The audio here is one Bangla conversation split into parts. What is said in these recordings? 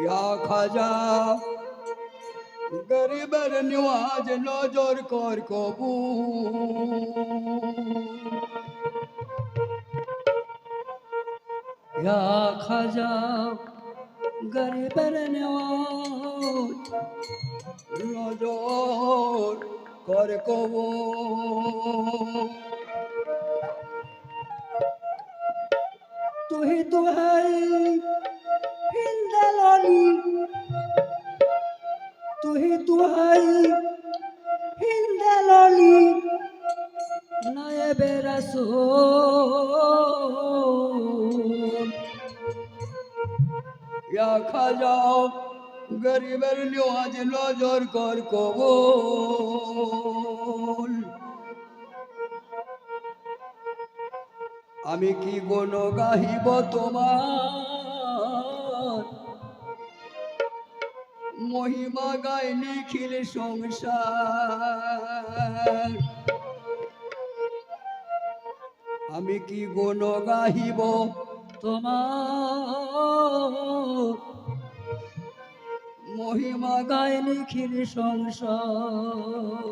ইয়া খাজা গরিবের নিওয়াজ নজর কর কবু ইয়া খাজা গরিবের নিওয়াজ নজর কর কবু তুই তো হিন্দালানি তুই নায়েবে রাসূল ইয়া খাজা, গরিবের নিওয়াজ নজর কর কবুল। আমি কি গুণ গাহিব তোমার? মহিমা গায় নিখিল সংসার। আমি কি গুণ গাহিব? তোমার মহিমা গায় নিখিল সংসার।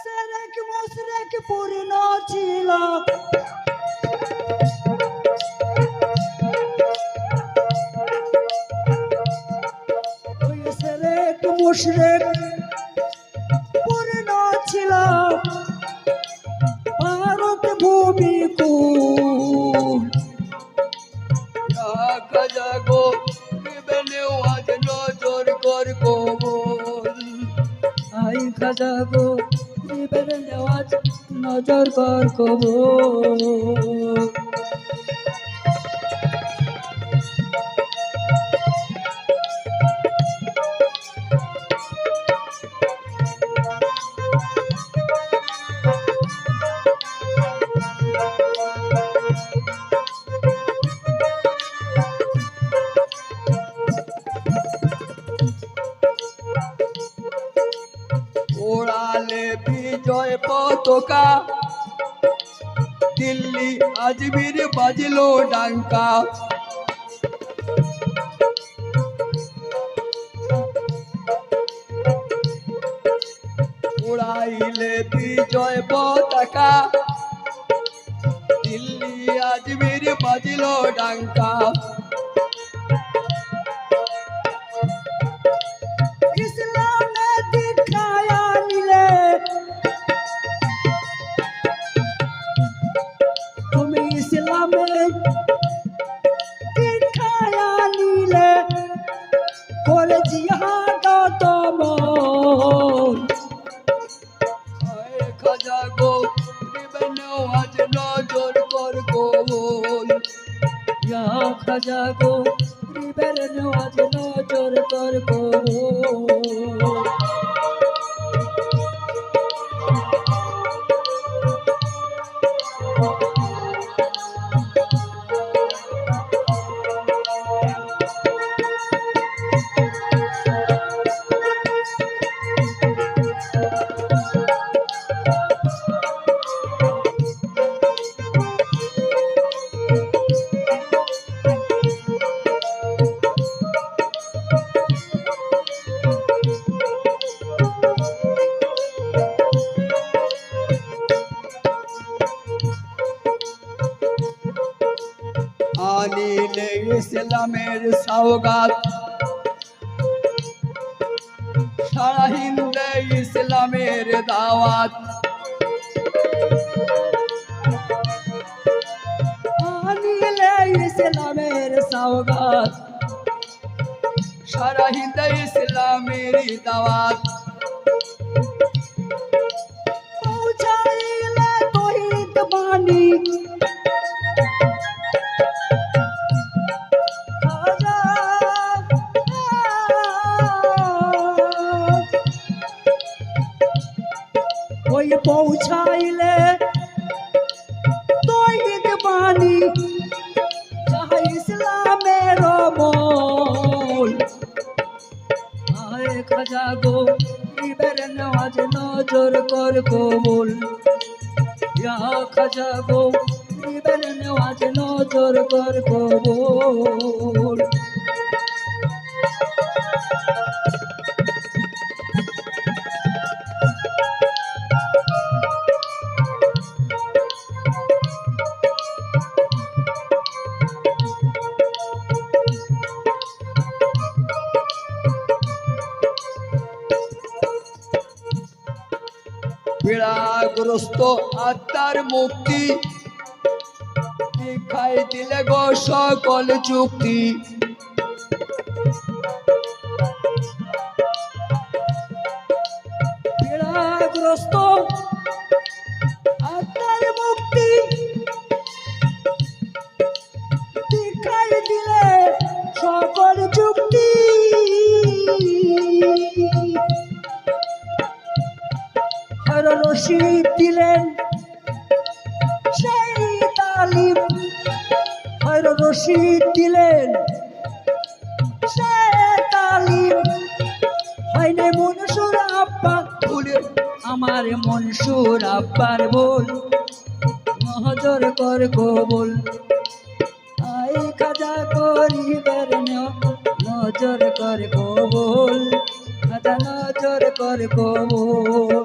সেরেক মুসরেক পূর্ণ ছিল আই খাজা নেওয়াজ নজর কর কবুল ওড়ালে বিজয় পতাকা দিল্লি আজমির বাজলো ডাঙ্কা উড়াইলে বিজয় পতাকা দিল্লি আজমির বাজলো ডাঙ্কা গো দিবেন আজ নজর কর ইসলামের সওগাত। সারা হিন্দে ইসলামের দাওয়াত। আনিলে ইসলামের সওগাত। সারা হিন্দে ইসলামের দাওয়াত। ওই পৌঁছা চাইলে তৈরিত বাণী যাহা ইসলামের নজর কর কবুল। গো নজর কর কবুল। পীড়াগ্রস্ত আত্মার মুক্তি। দেখাই দিলে গো সকল চুক্তি। পীড়াগ্রস্ত দিলেন সে তালিম হয়নি মনসুর আব্বা ভুলে আমার মনসুর আব্বার বল নজর কর কবুল। আই খাজা করিবের নজর কর কবুল, খাজা নজর কর কবুল।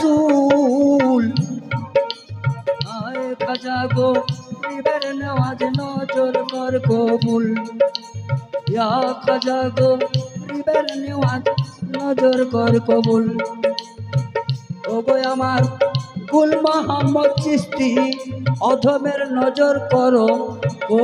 বেরাসুল আয় নেওয়াজ নজর কর কবুল। ইয়া খাজা গো নেওয়াজ নজর কর কবুল। ওগো আমার গুল মোহাম্মদ চিস্তি অধমের নজর করো ও